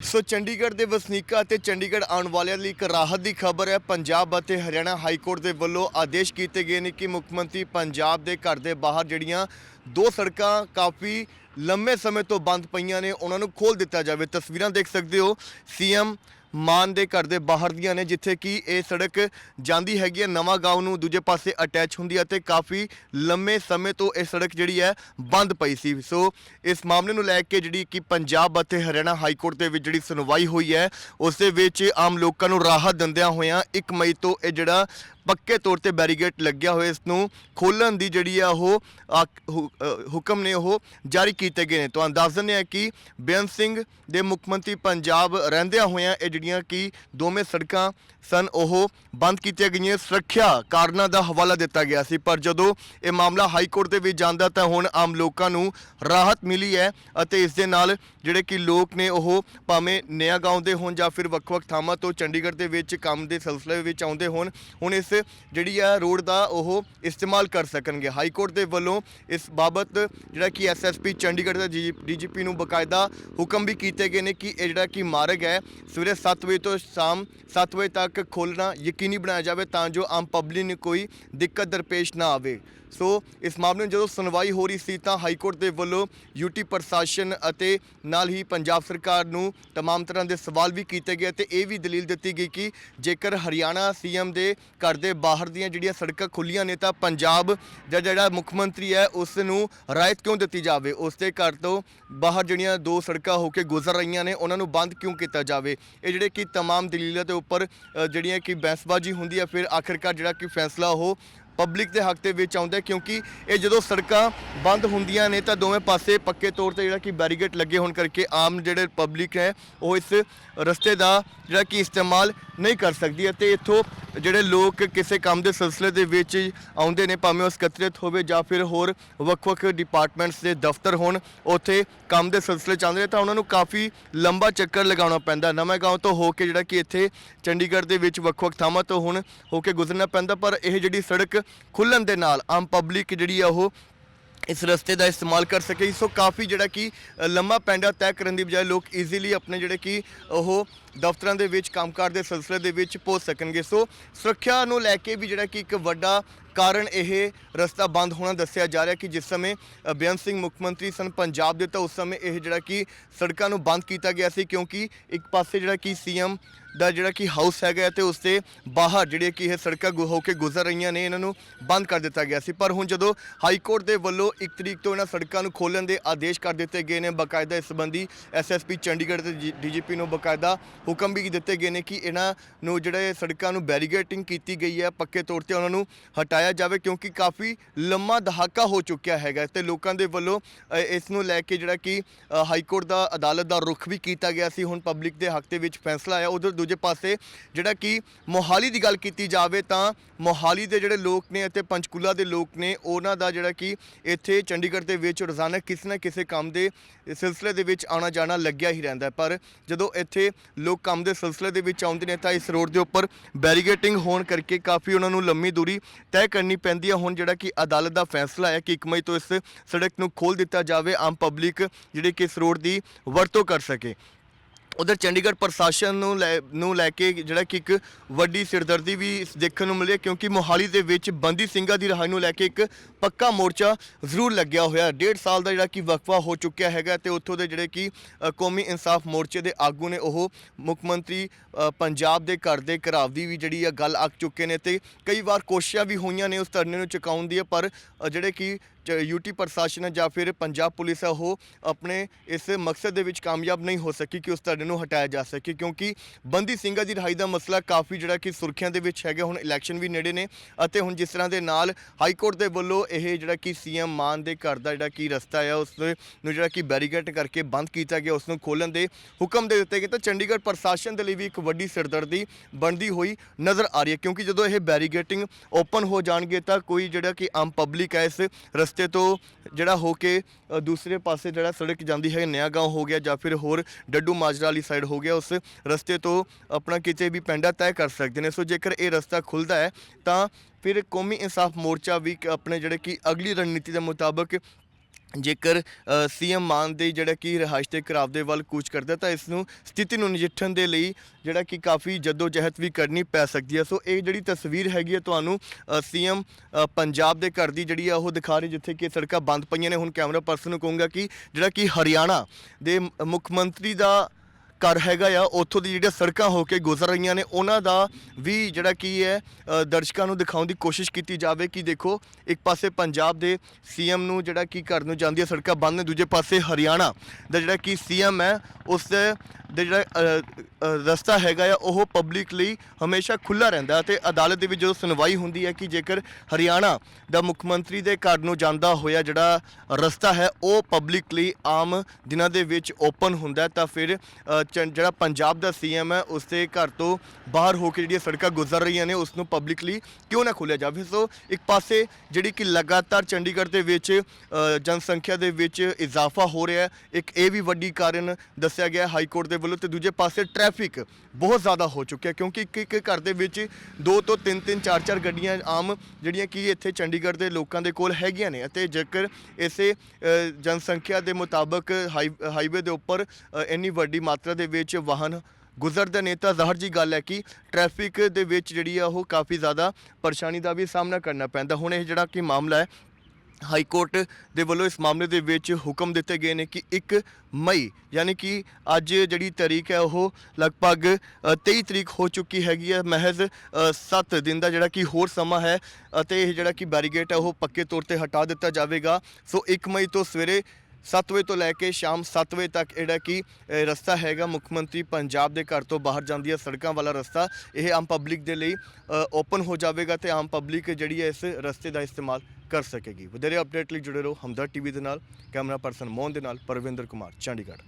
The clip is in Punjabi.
ਸੋ ਚੰਡੀਗੜ੍ਹ ਦੇ ਵਸਨੀਕਾਂ ਅਤੇ ਚੰਡੀਗੜ੍ਹ ਆਉਣ ਵਾਲਿਆਂ ਲਈ ਇੱਕ ਰਾਹਤ ਦੀ ਖਬਰ ਹੈ। ਪੰਜਾਬ ਅਤੇ ਹਰਿਆਣਾ ਹਾਈ ਕੋਰਟ ਦੇ ਵੱਲੋਂ ਆਦੇਸ਼ ਕੀਤੇ ਗਏ ਨੇ ਕਿ ਮੁੱਖ ਮੰਤਰੀ ਪੰਜਾਬ ਦੇ ਘਰ ਦੇ ਬਾਹਰ ਜਿਹੜੀਆਂ ਦੋ ਸੜਕਾਂ ਕਾਫੀ ਲੰਮੇ ਸਮੇਂ ਤੋਂ ਬੰਦ ਪਈਆਂ ਨੇ, ਉਹਨਾਂ ਨੂੰ ਖੋਲ ਦਿੱਤਾ ਜਾਵੇ। ਤਸਵੀਰਾਂ ਦੇਖ ਸਕਦੇ ਹੋ। ਸੀਐਮ ਮਾਨ ਦੇ ਘਰ ਦੇ ਬਾਹਰ ਦੀਆਂ ਨੇ, ਜਿੱਥੇ ਕਿ ਇਹ ਸੜਕ ਜਾਂਦੀ ਹੈਗੀ ਹੈ। ਨਵਾਂ ਗਾਉਂ ਨੂੰ ਦੂਜੇ ਪਾਸੇ ਅਟੈਚ ਹੁੰਦੀ ਹੈ ਤੇ ਕਾਫੀ ਲੰਮੇ ਸਮੇਂ ਤੋਂ ਇਹ ਸੜਕ ਜਿਹੜੀ ਹੈ ਬੰਦ ਪਈ ਸੀ। ਸੋ ਇਸ ਮਾਮਲੇ ਨੂੰ ਲੈ ਕੇ ਜਿਹੜੀ ਕਿ ਪੰਜਾਬ ਅਤੇ ਹਰਿਆਣਾ ਹਾਈ ਕੋਰਟ ਦੇ ਵਿੱਚ ਜਿਹੜੀ ਸੁਣਵਾਈ ਹੋਈ ਹੈ, ਉਸ ਦੇ ਵਿੱਚ ਆਮ ਲੋਕਾਂ ਨੂੰ ਰਾਹਤ ਦਿੰਦਿਆਂ ਹੋਇਆਂ 1 ਮਈ ਤੋਂ ਇਹ ਜਿਹੜਾ ਪੱਕੇ ਤੌਰ ਤੇ ਬੈਰੀਗੇਟ ਲੱਗਿਆ ਹੋਇਆ ਇਸ ਨੂੰ ਖੋਲਣ ਦੀ ਜਿਹੜੀ ਆ ਉਹ ਹੁਕਮ ਨੇ ਉਹ ਜਾਰੀ ਕੀਤੇ ਗਏ ਨੇ। ਤੁਹਾਨੂੰ ਦੱਸ ਦਿੰਦੇ ਆ ਕਿ ਬੇਅੰਤ ਸਿੰਘ ਦੇ ਮੁੱਖ ਮੰਤਰੀ ਪੰਜਾਬ ਰਹਿੰਦਿਆਂ ਹੋਇਆਂ ਇਹ ਜਿਹੜੀਆਂ ਕਿ ਦੋਵੇਂ ਸੜਕਾਂ ਸਨ, ਉਹ ਬੰਦ ਕੀਤੀਆਂ ਗਈਆਂ। ਸੁਰੱਖਿਆ ਕਾਰਨਾਂ ਦਾ ਹਵਾਲਾ ਦਿੱਤਾ ਗਿਆ ਸੀ, ਪਰ ਜਦੋਂ ਇਹ ਮਾਮਲਾ ਹਾਈ ਕੋਰਟ ਦੇ ਵਿੱਚ ਜਾਂਦਾ, ਤਾਂ ਹੁਣ ਆਮ ਲੋਕਾਂ ਨੂੰ ਰਾਹਤ ਮਿਲੀ ਹੈ ਅਤੇ ਇਸ ਦੇ ਨਾਲ ਜਿਹੜੇ ਕਿ ਲੋਕ ਨੇ, ਉਹ ਭਾਵੇਂ ਨਿਆ ਗਾਉਂ ਦੇ ਹੋਣ ਜਾਂ ਫਿਰ ਵੱਖ-ਵੱਖ ਥਾਵਾਂ ਤੋਂ ਚੰਡੀਗੜ੍ਹ ਦੇ ਵਿੱਚ ਕੰਮ ਦੇ ਸਿਲਸਿਲੇ ਵਿੱਚ ਆਉਂਦੇ ਹੋਣ, ਹੁਣ ਇਸ ਜਿਹੜੀ ਆ ਰੋਡ ਦਾ ਉਹ ਇਸਤੇਮਾਲ ਕਰ ਸਕਣਗੇ। ਹਾਈ ਕੋਰਟ ਦੇ ਵੱਲੋਂ ਇਸ ਬਾਬਤ ਜਿਹੜਾ ਕਿ ਐਸਐਸਪੀ ਚੰਡੀਗੜ੍ਹ ਦੇ ਡੀਜੀਪੀ ਨੂੰ ਬਕਾਇਦਾ ਹੁਕਮ ਵੀ ਕੀਤੇ ਗਏ ਨੇ ਕਿ ਇਹ ਜਿਹੜਾ ਕਿ ਮਾਰਗ ਹੈ, ਸਵੇਰੇ 7 ਵਜੇ ਤੋਂ ਸ਼ਾਮ 7 ਵਜੇ ਤੱਕ ਖੋਲ੍ਹਣਾ ਯਕੀਨੀ ਬਣਾਇਆ ਜਾਵੇ ਤਾਂ ਜੋ ਆਮ ਪਬਲਿਕ ਨੂੰ ਕੋਈ ਦਿੱਕਤ ਦਰਪੇਸ਼ ਨਾ ਆਵੇ ਸੋ ਇਸ ਮਾਮਲੇ ਨੂੰ ਜਦੋਂ ਸੁਣਵਾਈ ਹੋ ਰਹੀ ਸੀ ਤਾਂ ਹਾਈ ਕੋਰਟ ਦੇ ਵੱਲੋਂ ਯੂਟੀ ਪ੍ਰਸ਼ਾਸਨ ਅਤੇ ਨਾਲ ਹੀ ਪੰਜਾਬ ਸਰਕਾਰ ਨੂੰ तमाम ਤਰ੍ਹਾਂ ਦੇ ਸਵਾਲ ਵੀ ਕੀਤੇ ਗਏ ਤੇ ਇਹ ਵੀ ਦਲੀਲ ਦਿੱਤੀ ਗਈ ਕਿ ਜੇਕਰ ਹਰਿਆਣਾ ਸੀਐਮ ਦੇ ਘਰ ਦੇ ਬਾਹਰ ਦੀਆਂ ਜਿਹੜੀਆਂ ਸੜਕਾਂ ਖੁੱਲੀਆਂ ਨੇ ਤਾਂ ਪੰਜਾਬ ਦਾ ਜਿਹੜਾ ਮੁੱਖ ਮੰਤਰੀ ਹੈ ਉਸ ਨੂੰ ਰਾਇਤ ਕਿਉਂ ਦਿੱਤੀ ਜਾਵੇ ਉਸ ਦੇ ਘਰ ਤੋਂ ਬਾਹਰ ਜਿਹੜੀਆਂ ਦੋ ਸੜਕਾਂ ਹੋ ਕੇ ਗੁਜ਼ਰ ਰਹੀਆਂ ਨੇ ਉਹਨਾਂ ਨੂੰ ਬੰਦ ਕਿਉਂ ਕੀਤਾ ਜਾਵੇ ਇਹ ਜਿਹੜੇ ਕਿ तमाम ਦਲੀਲਾਂ ਦੇ ਉੱਪਰ ਅ, ਜਿਹੜੀਆਂ ਕਿ ਬਹਿਸਬਾਜ਼ੀ ਹੁੰਦੀ ਹੈ ਫਿਰ ਆਖਿਰਕਾਰ ਜਿਹੜਾ ਕਿ ਫੈਸਲਾ ਉਹ ਪਬਲਿਕ ਦੇ ਹੱਕ ਦੇ ਵਿੱਚ ਆਉਂਦਾ ਕਿਉਂਕਿ ਇਹ ਜਦੋਂ ਸੜਕਾਂ ਬੰਦ ਹੁੰਦੀਆਂ ਨੇ ਤਾਂ ਦੋਵੇਂ ਪਾਸੇ ਪੱਕੇ ਤੌਰ ਤੇ ਜਿਹੜਾ ਕਿ ਬੈਰੀਗੇਟ ਲੱਗੇ ਹੋਣ ਕਰਕੇ ਆਮ ਜਿਹੜੇ ਪਬਲਿਕ ਹੈ, ਉਹ ਇਸ ਰਸਤੇ ਦਾ ਜਿਹੜਾ ਕਿ ਇਸਤੇਮਾਲ ਨਹੀਂ ਕਰ ਸਕਦੀ ਅਤੇ ਇੱਥੋਂ ਜਿਹੜੇ ਲੋਕ ਕਿਸੇ ਕੰਮ ਦੇ ਸਿਲਸਿਲੇ ਦੇ ਵਿੱਚ ਆਉਂਦੇ ਨੇ, ਭਾਵੇਂ ਉਹ ਸਕੱਤਰਤ ਹੋਵੇ ਜਾਂ ਫਿਰ ਹੋਰ ਵੱਖ-ਵੱਖ ਡਿਪਾਰਟਮੈਂਟਸ ਦੇ ਦਫ਼ਤਰ ਹੋਣ, ਉੱਥੇ ਕੰਮ ਦੇ ਸਿਲਸਿਲੇ ਚ ਆਉਂਦੇ ਨੇ, ਤਾਂ ਉਹਨਾਂ ਨੂੰ ਕਾਫੀ ਲੰਬਾ ਚੱਕਰ ਲਗਾਉਣਾ ਪੈਂਦਾ। ਨਵਾਂ ਗਾਉਂ ਤੋਂ ਹੋ ਕੇ ਜਿਹੜਾ ਕਿ ਇੱਥੇ ਚੰਡੀਗੜ੍ਹ ਦੇ ਵਿੱਚ ਵੱਖ-ਵੱਖ ਥਾਵਾਂ ਤੋਂ ਹੁਣ ਹੋ ਕੇ ਗੁਜ਼ਰਨਾ ਪੈਂਦਾ, ਪਰ ਇਹ ਜਿਹੜੀ ਸੜਕ ਖੁੱਲਣ ਦੇ ਨਾਲ ਆਮ ਪਬਲਿਕ ਜਿਹੜੀ ਆ ਉਹ ਇਸ ਰਸਤੇ ਦਾ ਇਸਤੇਮਾਲ ਕਰ ਸਕੇ। ਸੋ ਕਾਫੀ ਜਿਹੜਾ ਕਿ ਲੰਮਾ ਪੈਂਡਾ ਤੈਅ ਕਰਨ ਦੀ ਬਜਾਏ ਲੋਕ ਈਜ਼ੀਲੀ ਆਪਣੇ ਜਿਹੜੇ ਕਿ, ਉਹ ਦਫ਼ਤਰਾਂ ਦੇ ਵਿੱਚ, ਕੰਮਕਾਰ ਦੇ ਸਿਲਸਿਲੇ ਦੇ ਵਿੱਚ ਪਹੁੰਚ ਸਕਣਗੇ। ਸੋ ਸੁਰੱਖਿਆ ਨੂੰ ਲੈ ਕੇ ਵੀ ਜਿਹੜਾ ਕਿ ਇੱਕ ਵੱਡਾ ਕਾਰਨ ਇਹ ਰਸਤਾ ਬੰਦ ਹੋਣਾ ਦੱਸਿਆ ਜਾ ਰਿਹਾ ਕਿ ਜਿਸ ਸਮੇਂ ਬੇਅੰਤ ਸਿੰਘ ਮੁੱਖ ਮੰਤਰੀ ਸਨ ਪੰਜਾਬ ਦੇ, ਤਾਂ ਉਸ ਸਮੇਂ ਇਹ ਜਿਹੜਾ ਕਿ ਸੜਕਾਂ ਨੂੰ ਬੰਦ ਕੀਤਾ ਗਿਆ ਸੀ ਕਿਉਂਕਿ ਇੱਕ ਪਾਸੇ ਜਿਹੜਾ ਕਿ ਸੀਐਮ ਦਾ ਜਿਹੜਾ ਕਿ ਹਾਊਸ ਹੈਗਾ ਹੈ ਤੇ ਉਸ ਦੇ ਬਾਹਰ ਜਿਹੜੇ ਕਿ ਇਹ ਸੜਕਾਂ ਗੁ- ਹੋ ਕੇ ਗੁਜ਼ਰ ਰਹੀਆਂ ਨੇ, ਇਹਨਾਂ ਨੂੰ ਬੰਦ ਕਰ ਦਿੱਤਾ ਗਿਆ ਸੀ। ਪਰ ਹੁਣ ਜਦੋਂ ਹਾਈ ਕੋਰਟ ਦੇ ਵੱਲੋਂ 1 ਤਰੀਕ ਤੋਂ ਇਹਨਾਂ ਸੜਕਾਂ ਨੂੰ ਖੋਲ੍ਹਣ ਦੇ ਆਦੇਸ਼ ਕਰ ਦਿੱਤੇ ਗਏ ਨੇ, ਬਕਾਇਦਾ ਇਸ ਸੰਬੰਧੀ ਐਸਐਸਪੀ ਚੰਡੀਗੜ੍ਹ ਤੇ ਡੀਜੀਪੀ ਨੂੰ ਬਕਾਇਦਾ ਹੁਕਮ ਵੀ ਦਿੱਤੇ ਗਏ ਨੇ ਕਿ ਇਹਨਾਂ ਨੂੰ ਜਿਹੜੇ ਸੜਕਾਂ ਨੂੰ ਬੈਰੀਗੇਟਿੰਗ ਕੀਤੀ ਗਈ ਹੈ, ਪੱਕੇ ਤੌਰ ਤੇ ਉਹਨਾਂ ਨੂੰ ਹਟਾ ਹਟਾਇਆ ਜਾਵੇ ਕਿਉਂਕਿ ਕਾਫੀ ਲੰਮਾ ਦਹਾਕਾ ਹੋ ਚੁੱਕਿਆ ਹੈਗਾ ਤੇ ਲੋਕਾਂ ਦੇ ਵੱਲੋਂ ਅ, ਇਸ ਨੂੰ ਲੈ ਕੇ ਜਿਹੜਾ ਕਿ ਅ, ਹਾਈ ਕੋਰਟ ਦਾ ਅਦਾਲਤ ਦਾ ਰੁਖ ਵੀ ਕੀਤਾ ਗਿਆ ਸੀ ਹੁਣ ਪਬਲਿਕ ਦੇ ਹੱਕ ਦੇ ਵਿੱਚ ਫੈਸਲਾ ਆਇਆ ਉਧਰ ਦੂਜੇ ਪਾਸੇ ਜਿਹੜਾ ਕਿ ਮੋਹਾਲੀ ਦੀ ਗੱਲ ਕੀਤੀ ਜਾਵੇ ਤਾਂ ਮੋਹਾਲੀ ਦੇ ਜਿਹੜੇ ਲੋਕ ਨੇ ਅਤੇ ਪੰਚਕੂਲਾ ਦੇ ਲੋਕ ਨੇ ਉਹਨਾਂ ਦਾ ਜਿਹੜਾ ਕਿ ਇੱਥੇ ਚੰਡੀਗੜ੍ਹ ਦੇ ਵਿੱਚ ਰੋਜ਼ਾਨਾ ਕਿਸੇ ਨਾ ਕਿਸੇ ਕੰਮ ਦੇ ਸਿਲਸਿਲੇ ਦੇ ਵਿੱਚ ਆਉਣਾ ਜਾਣਾ ਲੱਗਿਆ ਹੀ ਰਹਿੰਦਾ ਹੈ। ਪਰ ਜਦੋਂ ਇੱਥੇ ਲੋਕ ਕੰਮ ਦੇ ਸਿਲਸਿਲੇ ਦੇ ਵਿੱਚ ਆਉਂਦੇ ਨੇ ਤਾਂ ਇਸ ਰੋਡ ਦੇ ਉੱਪਰ ਬੈਰੀਗੇਟਿੰਗ ਹੋਣ ਕਰਕੇ ਕਾਫੀ ਉਹਨਾਂ ਨੂੰ ਲੰਮੀ ਦੂਰੀ ਤੈਅ ਕਰਨੀ ਪੈਂਦੀ ਹੈ ਹੁਣ ਜਿਹੜਾ ਕਿ ਅਦਾਲਤ ਦਾ ਫੈਸਲਾ ਹੈ ਕਿ 1 ਮਈ ਤੋਂ ਇਸ ਸੜਕ ਨੂੰ ਖੋਲ ਦਿੱਤਾ ਜਾਵੇ, ਆਮ ਪਬਲਿਕ ਜਿਹੜੇ ਕਿ ਇਸ ਰੋਡ ਦੀ ਵਰਤੋਂ ਕਰ ਸਕੇ। ਉਧਰ ਚੰਡੀਗੜ੍ਹ ਪ੍ਰਸ਼ਾਸਨ ਨੂੰ ਲੈ ਨੂੰ ਲੈ ਕੇ ਜਿਹੜਾ ਕਿ ਇੱਕ ਵੱਡੀ ਸਿਰਦਰਦੀ ਵੀ ਦੇਖਣ ਨੂੰ ਮਿਲੀ ਹੈ ਕਿਉਂਕਿ ਮੋਹਾਲੀ ਦੇ ਵਿੱਚ ਬੰਦੀ ਸਿੰਘਾਂ ਦੀ ਰਿਹਾਈ ਨੂੰ ਲੈ ਕੇ ਇੱਕ ਪੱਕਾ ਮੋਰਚਾ ਜ਼ਰੂਰ ਲੱਗਿਆ ਹੋਇਆ ਡੇਢ ਸਾਲ ਦਾ ਜਿਹੜਾ ਕਿ ਵਕਫਾ ਹੋ ਚੁੱਕਿਆ ਹੈਗਾ ਤੇ ਉੱਥੋਂ ਦੇ ਜਿਹੜੇ ਕਿ ਅ, ਕੌਮੀ ਇਨਸਾਫ ਮੋਰਚੇ ਦੇ ਆਗੂ ਨੇ ਉਹ ਮੁੱਖ ਮੰਤਰੀ ਅ, ਪੰਜਾਬ ਦੇ ਘਰ ਦੇ ਘਰਾਵ ਦੀ ਵੀ ਜਿਹੜੀ ਆ ਗੱਲ ਆਖ ਚੁੱਕੇ ਨੇ ਤੇ ਕਈ ਵਾਰ ਕੋਸ਼ਿਸ਼ਾਂ ਵੀ ਹੋਈਆਂ ਨੇ ਉਸ ਧਰਨੇ ਨੂੰ ਚੁਕਾਉਣ ਦੀ ਪਰ ਅ, ਜਿਹੜੇ ਕਿ ਯੂਟੀ ਪ੍ਰਸ਼ਾਸਨ ਹੈ ਜਾਂ ਫਿਰ ਪੰਜਾਬ ਪੁਲਿਸ ਹੈ ਉਹ ਆਪਣੇ ਇਸ ਮਕਸਦ ਦੇ ਵਿੱਚ ਕਾਮਯਾਬ ਨਹੀਂ ਹੋ ਸਕੀ ਕਿ ਉਸ ਧਰਨੇ ਨੂੰ ਹਟਾਇਆ ਜਾ ਸਕੇ, ਕਿਉਂਕਿ ਬੰਦੀ ਸਿੰਘਾਂ ਦੀ ਰਿਹਾਈ ਦਾ ਮਸਲਾ ਕਾਫੀ ਜਿਹੜਾ ਕਿ ਸੁਰਖੀਆਂ ਦੇ ਵਿੱਚ ਹੈਗਾ, ਹੁਣ ਇਲੈਕਸ਼ਨ ਵੀ ਨੇੜੇ ਨੇ ਅਤੇ ਹੁਣ ਜਿਸ ਤਰ੍ਹਾਂ ਦੇ ਨਾਲ ਹਾਈ ਕੋਰਟ ਦੇ ਵੱਲੋਂ ਇਹ ਜਿਹੜਾ ਕਿ ਸੀਐਮ ਮਾਨ ਦੇ ਘਰ ਦਾ ਜਿਹੜਾ ਕਿ ਰਸਤਾ ਹੈ ਉਸ ਨੂੰ ਜਿਹੜਾ ਕਿ ਬੈਰੀਗੇਟ ਕਰਕੇ ਬੰਦ ਕੀਤਾ ਗਿਆ, ਉਸ ਨੂੰ ਖੋਲਣ ਦੇ ਹੁਕਮ ਦੇ ਦਿੱਤੇ ਗਏ। ਤਾਂ ਚੰਡੀਗੜ੍ਹ ਪ੍ਰਸ਼ਾਸਨ ਦੇ ਲਈ ਵੀ ਇੱਕ ਵੱਡੀ ਸਿਰਦਰਦੀ ਬਣਦੀ ਹੋਈ ਨਜ਼ਰ ਆ ਰਹੀ ਹੈ, ਕਿਉਂਕਿ ਜਦੋਂ ਇਹ ਬੈਰੀਗੇਟਿੰਗ ਓਪਨ ਹੋ ਜਾਣਗੇ ਤਾਂ ਕੋਈ ਜਿਹੜਾ ਕਿ ਆਮ ਪਬਲਿਕ ਹੈ ਇਸ ਰਸਤੇ ਰਸਤੇ ਤੋਂ ਜਿਹੜਾ ਹੋ ਕੇ ਅ, ਦੂਸਰੇ ਪਾਸੇ ਜਿਹੜਾ ਸੜਕ ਜਾਂਦੀ ਹੈ ਨਿਆ ਗਾঁव ਹੋ ਗਿਆ ਜਾਂ ਫਿਰ ਹੋਰ ਡੱਡੂ ਮਾਜਰਾ ਵਾਲੀ ਸਾਈਡ ਹੋ ਗਿਆ ਉਸ ਰਸਤੇ ਤੋਂ ਆਪਣਾ ਕਿਤੇ ਵੀ ਪੈਂਡਾ ਤੈਅ ਕਰ ਸਕਦੇ ਨੇ। ਸੋ ਜੇਕਰ ਇਹ ਰਸਤਾ ਖੁੱਲਦਾ ਹੈ ਤਾਂ ਫਿਰ ਕੌਮੀ ਇਨਸਾਫ ਮੋਰਚਾ ਵੀ ਕ- ਆਪਣੇ ਜਿਹੜੇ ਕਿ ਅਗਲੀ ਰਣਨੀਤੀ ਦੇ ਮੁਤਾਬਕ ਜੇਕਰ ਸੀਐਮ ਮਾਨ ਦੇ ਜਿਹੜਾ ਕਿ ਰਿਹਾਇਸ਼ ਦੇ ਘਰਾਵ ਦੇ ਵੱਲ ਕੂਚ ਕਰਦਾ ਤਾਂ ਇਸ ਨੂੰ ਸਥਿਤੀ ਨੂੰ ਨਜਿੱਠਣ ਦੇ ਲਈ ਜਿਹੜਾ ਕਿ ਕਾਫੀ ਜਦੋਜਹਿਦ ਵੀ ਕਰਨੀ ਪੈ ਸਕਦੀ ਹੈ ਸੋ ਇਹ ਜਿਹੜੀ ਤਸਵੀਰ ਹੈਗੀ ਹੈ ਤੁਹਾਨੂੰ ਸੀਐਮ ਪੰਜਾਬ ਦੇ ਘਰ ਦੀ ਜਿਹੜੀ ਆ ਉਹ ਦਿਖਾ ਰਹੀ, ਜਿੱਥੇ ਕਿ ਸੜਕਾਂ ਬੰਦ ਪਈਆਂ ਨੇ। ਹੁਣ ਕੈਮਰਾ ਪਰਸਨ ਨੂੰ ਕਹੂੰਗਾ ਕਿ ਜਿਹੜਾ ਕਿ ਹਰਿਆਣਾ ਦੇ ਮੁੱਖ ਮੰਤਰੀ ਦਾ ਘਰ ਹੈਗਾ ਆ ਉੱਥੋਂ ਦੀ ਜਿਹੜੀਆਂ ਸੜਕਾਂ ਹੋ ਕੇ ਗੁਜ਼ਰ ਰਹੀਆਂ ਨੇ ਉਹਨਾਂ ਦਾ ਵੀ ਜਿਹੜਾ ਕੀ ਹੈ ਅ, ਦਰਸ਼ਕਾਂ ਨੂੰ ਦਿਖਾਉਣ ਦੀ ਕੋਸ਼ਿਸ਼ ਕੀਤੀ ਜਾਵੇ ਕਿ ਦੇਖੋ ਇੱਕ ਪਾਸੇ ਪੰਜਾਬ ਦੇ ਸੀਐਮ ਨੂੰ ਜਿਹੜਾ ਕੀ ਘਰ ਨੂੰ ਜਾਂਦੀਆਂ ਸੜਕਾਂ ਬੰਦ ਨੇ ਦੂਜੇ ਪਾਸੇ ਹਰਿਆਣਾ ਦਾ ਜਿਹੜਾ ਕੀ ਸੀਐਮ ਹੈ ਉਸ ਦੇ ਦੇ ਜਿਹੜਾ ਅ, ਅ, ਰਸਤਾ ਹੈਗਾ ਆ ਉਹ ਪਬਲਿਕ ਲਈ ਹਮੇਸ਼ਾ ਖੁੱਲਾ ਰਹਿੰਦਾ ਹੈ ਤੇ ਅਦਾਲਤ ਦੇ ਵਿੱਚ ਜਦੋਂ ਸੁਣਵਾਈ ਹੁੰਦੀ ਹੈ ਕਿ ਜੇਕਰ ਹਰਿਆਣਾ ਦਾ ਮੁੱਖ ਮੰਤਰੀ ਦੇ ਘਰ ਨੂੰ ਜਾਂਦਾ ਹੋਇਆ ਜਿਹੜਾ ਰਸਤਾ ਹੈ ਉਹ ਪਬਲਿਕ ਲਈ ਆਮ ਦਿਨਾਂ ਦੇ ਵਿੱਚ ਓਪਨ ਹੁੰਦਾ ਹੈ ਤਾਂ ਫਿਰ ਅ, ਚੰ- ਜਿਹੜਾ ਪੰਜਾਬ ਦਾ ਸੀਐਮ ਹੈ ਉਸ ਦੇ ਘਰ ਤੋਂ ਬਾਹਰ ਹੋ ਕੇ ਜਿਹੜੀਆਂ ਸੜਕਾਂ ਗੁਜ਼ਰ ਰਹੀਆਂ ਨੇ ਉਸ ਨੂੰ ਪਬਲਿਕ ਲਈ ਕਿਉਂ ਨਾ ਖੋਲ੍ਹਿਆ ਜਾਵੇ? ਸੋ ਇੱਕ ਪਾਸੇ ਜਿਹੜੀ ਕਿ ਲਗਾਤਾਰ ਚੰਡੀਗੜ੍ਹ ਦੇ ਵਿੱਚ ਅ, ਜਨਸੰਖਿਆ ਦੇ ਵਿੱਚ ਇਜ਼ਾਫਾ ਹੋ ਰਿਹਾ ਹੈ ਇੱਕ ਇਹ ਵੀ ਵੱਡੀ ਕਾਰਨ ਦੱਸਿਆ ਗਿਆ ਹਾਈ ਕੋਰਟ ਦੇ ਵੱਲੋਂ ਤੇ ਦੂਜੇ ਪਾਸੇ ਟ੍ਰੈਫਿਕ ਬਹੁਤ ਜ਼ਿਆਦਾ ਹੋ ਚੁੱਕਿਆ ਕਿਉਂਕਿ ਇੱਕ ਇੱਕ ਘਰ ਦੇ ਵਿੱਚ ਦੋ ਤੋਂ ਤਿੰਨ ਤਿੰਨ ਚਾਰ ਚਾਰ ਗੱਡੀਆਂ ਆਮ ਜਿਹੜੀਆਂ ਕਿ ਇੱਥੇ ਚੰਡੀਗੜ੍ਹ ਦੇ ਲੋਕਾਂ ਦੇ ਕੋਲ ਹੈਗੀਆਂ ਨੇ ਅਤੇ ਜੇਕਰ ਇਸੇ ਅ, ਜਨਸੰਖਿਆ ਦੇ ਮੁਤਾਬਕ ਹਾਈ ਹਾਈਵੇ ਦੇ ਉੱਪਰ ਅ, ਇੰਨੀ ਵੱਡੀ ਮਾਤਰਾ ਦੇ ਵਿੱਚ ਵਾਹਨ ਗੁਜ਼ਰਦੇ ਨੇ ਤਾਂ ਜ਼ਾਹਰ ਜੀ ਗੱਲ ਹੈ ਕਿ ਟ੍ਰੈਫਿਕ ਦੇ ਵਿੱਚ ਜਿਹੜੀ ਆ ਉਹ ਕਾਫੀ ਜ਼ਿਆਦਾ ਪਰੇਸ਼ਾਨੀ ਦਾ ਵੀ ਸਾਹਮਣਾ ਕਰਨਾ ਪੈਂਦਾ। ਹੁਣ ਇਹ ਜਿਹੜਾ ਕਿ ਮਾਮਲਾ ਹੈ ਹਾਈ ਕੋਰਟ ਦੇ ਵੱਲੋਂ ਇਸ ਮਾਮਲੇ ਦੇ ਵਿੱਚ ਹੁਕਮ ਦਿੱਤੇ ਗਏ ਨੇ ਕਿ 1 ਮਈ ਯਾਨੀ ਕਿ ਅੱਜ ਜਿਹੜੀ ਤਾਰੀਖ ਹੈ ਉਹ ਲਗਭਗ ਅ, 23 ਤਰੀਕ ਹੋ ਚੁੱਕੀ ਹੈਗੀ ਹੈ। ਮਹਿਜ਼ 7 ਦਿਨ ਦਾ ਜਿਹੜਾ ਕਿ ਹੋਰ ਸਮਾਂ ਹੈ ਅਤੇ ਇਹ ਜਿਹੜਾ ਕਿ ਬੈਰੀਗੇਟ ਹੈ ਉਹ ਪੱਕੇ ਤੌਰ ਤੇ ਹਟਾ ਦਿੱਤਾ ਜਾਵੇਗਾ। ਸੋ 1 ਮਈ ਤੋਂ ਸਵੇਰੇ 7 ਵਜੇ ਤੋਂ ਲੈ ਕੇ ਸ਼ਾਮ 7 ਵਜੇ ਤੱਕ ਜਿਹੜਾ ਕਿ ਅ, ਰਸਤਾ ਹੈਗਾ ਮੁੱਖ ਮੰਤਰੀ ਪੰਜਾਬ ਦੇ ਘਰ ਤੋਂ ਬਾਹਰ ਜਾਂਦੀਆਂ ਸੜਕਾਂ ਵਾਲਾ ਰਸਤਾ। ਇਹ ਆਮ ਪਬਲਿਕ ਦੇ ਲਈ ਓਪਨ ਹੋ ਜਾਵੇਗਾ ਤੇ ਆਮ ਪਬਲਿਕ ਜਿਹੜੀ ਹੈ ਇਸ ਰਸਤੇ ਦਾ ਇਸਤੇਮਾਲ ਕਰ ਸਕੇਗੀ। ਵਧੇਰੇ ਅਪਡੇਟ ਲਈ ਜੁੜੇ ਰਹੋ ਹਮਦਰ ਟੀਵੀ ਦੇ ਨਾਲ ਕੈਮਰਾ ਪਰਸਨ ਮੋਹਨ ਦੇ ਨਾਲ ਪਰਵਿੰਦਰ ਕੁਮਾਰ ਚੰਡੀਗੜ੍ਹ।